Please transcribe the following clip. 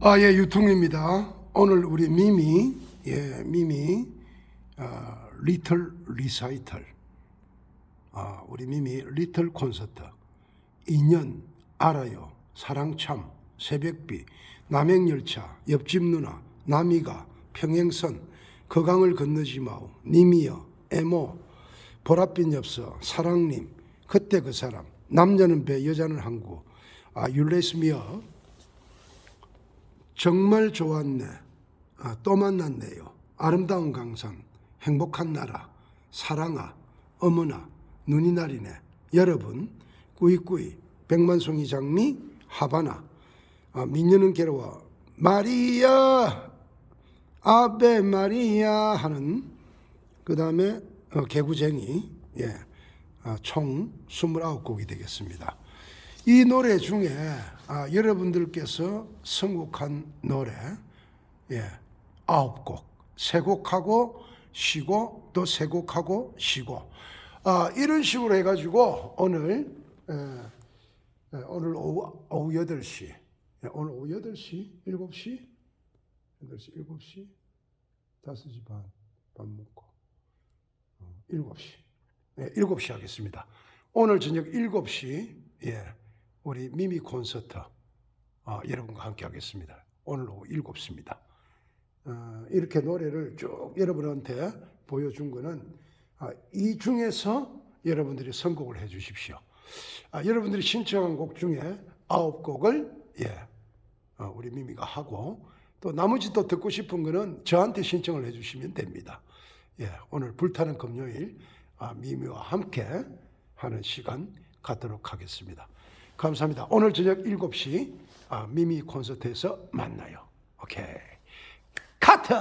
아, 예, 유통입니다. 오늘 우리 미미, 예, 미미, 어, 리틀 리사이털. 아, 우리 미미 리틀 콘서트. 인연, 알아요, 사랑참, 새벽비, 남행열차, 옆집 누나, 남이가, 평행선, 거강을 건너지 마오, 님이여, 에모, 보랏빛 엽서, 사랑님, 그때 그 사람, 남자는 배, 여자는 항구, 아, 율레스미어, 정말 좋았네. 아, 또 만났네요. 아름다운 강산, 행복한 나라, 사랑아, 어머나, 눈이 나리네. 여러분, 꾸이꾸이, 백만송이 장미, 하바나, 아, 민녀는 괴로워, 마리아, 아베 마리아 하는 그 다음에 어, 개구쟁이, 예, 아, 총 29곡이 되겠습니다. 이 노래 중에 아, 여러분들께서 선곡한 노래 예, 아홉 곡, 세 곡하고 쉬고 또 세 곡하고 쉬고. 아, 이런 식으로 해가지고 오늘 에, 에, 오늘 오후, 오후 8시. 예, 오늘 오후 8시, 7시? 8시, 7시? 5시 반, 밥 먹고. 어, 7시. 네, 7시 하겠습니다. 오늘 저녁 7시. 예, 우리 미미 콘서트 어, 여러분과 함께 하겠습니다. 오늘 오후 7시입니다. 어, 이렇게 노래를 쭉 여러분한테 보여준 거는 아, 이 중에서 여러분들이 선곡을 해 주십시오. 아, 여러분들이 신청한 곡 중에 아홉 곡을 예, 어, 우리 미미가 하고 또 나머지 또 듣고 싶은 거는 저한테 신청을 해 주시면 됩니다. 예, 오늘 불타는 금요일 아, 미미와 함께 하는 시간 갖도록 하겠습니다. 감사합니다. 오늘 저녁 7시 아, 미미 콘서트에서 만나요. 오케이. 카트!